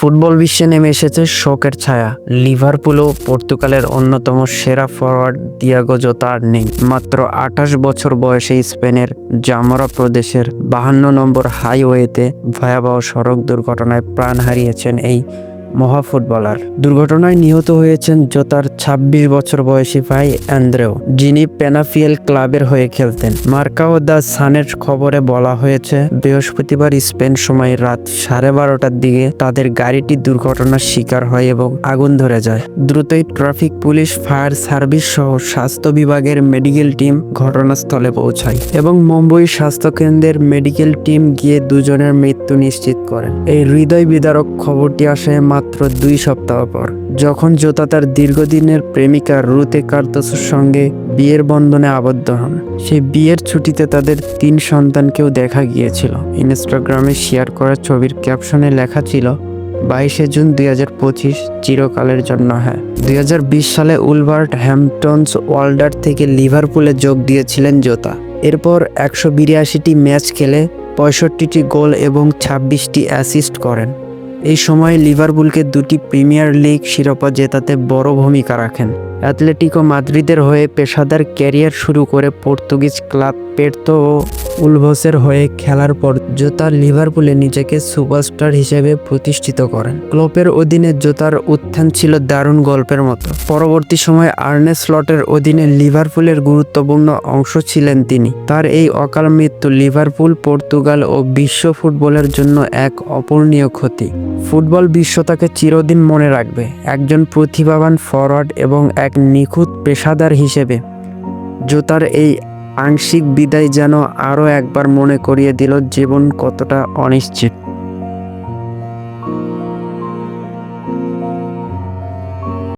Football বিশ্বে নেমে এসেছে শোকের ছায়া। লিভারপুলও পর্তুগালের অন্যতম সেরা ফরওয়ার্ড দিয়াগো জোতা আর নেই। মাত্র আঠাশ বছর বয়সে স্পেনের জামরা প্রদেশের বাহান্ন নম্বর হাইওয়েতে ভয়াবহ সড়ক দুর্ঘটনায় প্রাণ হারিয়েছেন এই মহা ফুটবলার। দুর্ঘটনায় নিহত হয়েছেন জোতার ২৬ বছর বয়সী ভাই অ্যান্দ্রেও যিনি পেনাফিয়েল ক্লাবের হয়ে খেলতেন। মার্কাও দ্য সানের খবরে বলা হয়েছে, বৃহস্পতিবার স্পেন সময় রাত সাড়ে বারোটার দিকে তাদের গাড়িটি দুর্ঘটনার শিকার হয় এবং আগুন ধরে যায়। দ্রুতই ট্রাফিক পুলিশ, ফায়ার সার্ভিস সহ স্বাস্থ্য বিভাগের মেডিকেল টিম ঘটনাস্থলে পৌঁছায় এবং মুম্বই স্বাস্থ্য কেন্দ্রের মেডিকেল টিম গিয়ে দুজনের মৃত্যু নিশ্চিত করেন। এই হৃদয় বিদারক খবরটি আসে মাত্র দুই সপ্তাহ পর, যখন জোতা তার দীর্ঘদিনের প্রেমিকা রুতে কার্তোসের সঙ্গে বিয়ের বন্ধনে আবদ্ধ হন সেই বিয়ের ছুটিতে তাদের তিন সন্তানকেও দেখা গিয়েছিল। ইনস্টাগ্রামে শেয়ার করা ছবির ক্যাপশনে লেখা ছিল, বাইশে জুন দুই হাজার পঁচিশ চিরকালের জন্য হ্যাঁ দুই হাজার বিশ সালে উলভার্ট হ্যাম্পটনস ওয়াল্ডার থেকে লিভারপুলে যোগ দিয়েছিলেন জোতা। এরপর একশো বিরাশিটি ম্যাচ খেলে পঁয়ষট্টিটি গোল এবং ছাব্বিশটি অ্যাসিস্ট করেন। এই সময় লিভারপুলকে দুটি প্রিমিয়ার লিগ শিরোপা জেতাতে বড় ভূমিকা রাখেন। অ্যাথলেটিকো মাদ্রিদের হয়ে পেশাদার ক্যারিয়ার শুরু করে পর্তুগিজ ক্লাব পের্তো উলভসের হয়ে খেলার পর জোতা লিভারপুলে নিজেকে সুপারস্টার হিসেবে প্রতিষ্ঠিত করেন। ক্লোপের অধীনে জোতার উত্থান ছিল দারুণ গল্পের মতো। পরবর্তী সময়ে আর্নে স্লটের অধীনে লিভারপুলের গুরুত্বপূর্ণ অংশ ছিলেন তিনি। তার এই অকাল মৃত্যু লিভারপুল, পর্তুগাল ও বিশ্ব ফুটবলের জন্য এক অপূর্ণীয় ক্ষতি। ফুটবল বিশ্ব তাকে চিরদিন মনে রাখবে। একজন প্রতিভাবান ফরওয়ার্ড এবং এক নিখুঁত পেশাদার হিসেবে। জোতার এই আংশিক বিদায় যেন আরও একবার মনে করিয়ে দিল জীবন কতটা অনিশ্চিত।